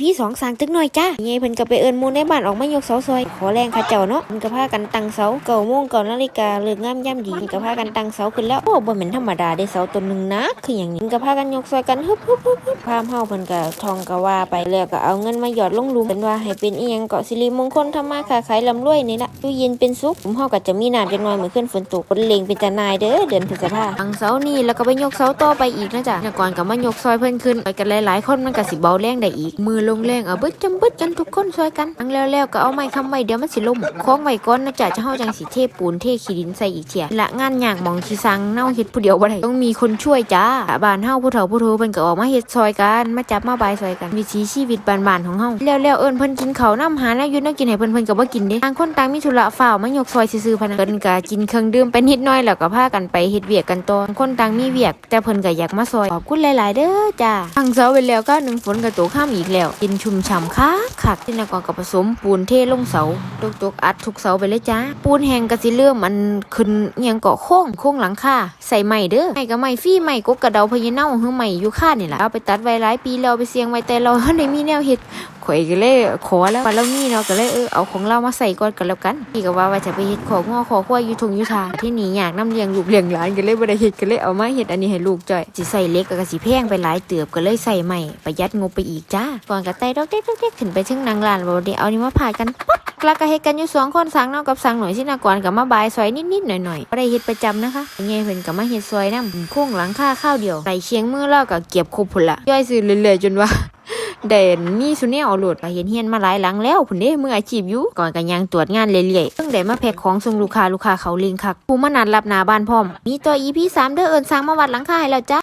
พี่สองสางตึกหน่อยจ้าเงี้ยเพิ่นก็ไปเอิญมูลในบ้านออกมายกเสาซอย ขอแรงข้าเจ้าเนาะเพิ่นก็พากันตั้งเสาเก่าโมงเก่านาฬิกาเลิกงามย่ำดีเพิ่นก็พากันตั้งเสาขึ้นแล้วโอ้บ่แม่นธรรมดาได้เสาต้นหนึ่งนะคืออย่างนี้เพิ่นก็พากันยกซอยกันฮึบฮึบฮึบฮึบพามเฮาเพิ่นก็ทองก็ว่าไปแล้วก็เอาเงินมาหยอดลงหลุมเป็นว่าให้เป็นอีหยังเกาะสิริมงคลทำมาค้าขายร่ำรวยนี่ละอยู่เย็นเป็นสุขผมเฮาก็จะมีน้ำจักหน่อยเหมื่อคืนฝนตกคนเลงเป็นตานายเด้อเดือนพฤษภาตั้งเสานี่แล้วก็ไปยกเสาต่อไปอีกนะจ๊ะเนี่ยก่อนก็มายกซอยเพิ่นขึ้นไปกันหลายๆคนมันก็สิเบาแรงได้อีกมือลงแรงเอาเบิดจำเบิดกันทุกคนซอยกันทั้งแล้วก็เอาไม้ค้ำไว้เดี๋ยวมันสิล่มคล้องไว้ก่อนนะจ๊ะจะเฮาจังสิเทปูนเทขี้ดินใส่อีกเที่ยละงานยากมองที่สั่งเน่าเฮ็ดผู้เดียวบ่ได้ต้องมีคนช่วยจ้าบ้านเฮาผู้เฒ่าผู้โทเพิ่นก็ออกมาเฮ็ดซอยกันมาจับมาบายซอยกันวิถีชีวิตบ้านๆของเฮาแล้วๆเอิ้นเพิ่นกินข้าวน้ำหาแล้วอยู่แนวกินให้เพิ่นเพิ่นก็บ่กินเด้ต่างคนต่างมีธุระฝ้าวมายกซอยซื่อๆพะนะเพิ่นก็กินเครื่องดื่มไปนิดหน่อยแล้วก็พากันไปเฮ็ดเวียกกันต่อคนต่างมีเวียก แต่เพิ่นก็อยากมาซอยขอบคุณหลาย ๆ เด้อจ้าทั้งเสาไปแล้วก็หนึ่งฝนก็ตกข้ามอีกแล้วกินชุ่มฉ่ำคักคักที่นกรกับผสมปูนเทลงเสาตกๆอัดทุกเสาไปเลยจ้าปูนแห้งกะสิเริ่มมันขึ้นยังเกาะโค้งโค้งหลังคาใส่ใหม่เด้อใหม่ก็ใหม่ฟี่ใหม่กกกระเดาพะยเน่าหือใหม่อยู่ค่านี่แหละเอาไปตัดไว้หลายปีแล้วเอาไปเสียงไว้แต่เราได้มีแนวเห็ดข่อยก็เลยขอแล้วว่าเรามีเนาะก็เลยเออเอาของเรามาใส่ก่อนกันแล้วกันพี่ก็ว่าว่าจะไปเฮ็ดของงอขอขั้วยูทงยูทาที่นี่อยากน้ำเลี้ยงลูกเลี้ยงหลานก็เลยบ่ได้เฮ็ดก็เลยเอามาเฮ็ดอันนี้ให้ลูกจ่อยสิใส่เล็กก็สิแพงไปหลายเตือบก็เลยใส่ใหม่ประหยัดงบไปอีกจ้าก่อนก็ไต่ดอกเด็กดอกเด็กขึ้นไปถึงนางลานบ่ได้เอานี่มาพากันปุ๊บแล้วก็เฮ็ดกันอยู่สองคนสั่งเนาะกับสั่งหน่อยสินะก่อนก็มาบายซอยนิดๆหน่อยๆบ่ได้เฮ็ดประจำนะคะไงเพิ่นก็มาเฮ็ดซอยนำโค้งหลังคาข้าวเดียวใส่เชียงมือแล้วก็เก็บครบพุ่นละย่อยซื้อเรื่อยๆจนว่า เด่นมีสุเนเอาโหลดไปเห็นเฮียนมาหลายหลังแล้วผุ่นเด้มืออาชีพอยู่ก่อนกันยังตรวจงานเรื่อยๆเพิ่งได้มาแพ็คของส่งลูกค้าลูกค้าเขาลิงคักผู้มานัดรับหน้าบ้านพร้อม มีตัวอีพีสามเด้อเอิ้นสร้างมาวัดหลังคาให้แล้วจ้า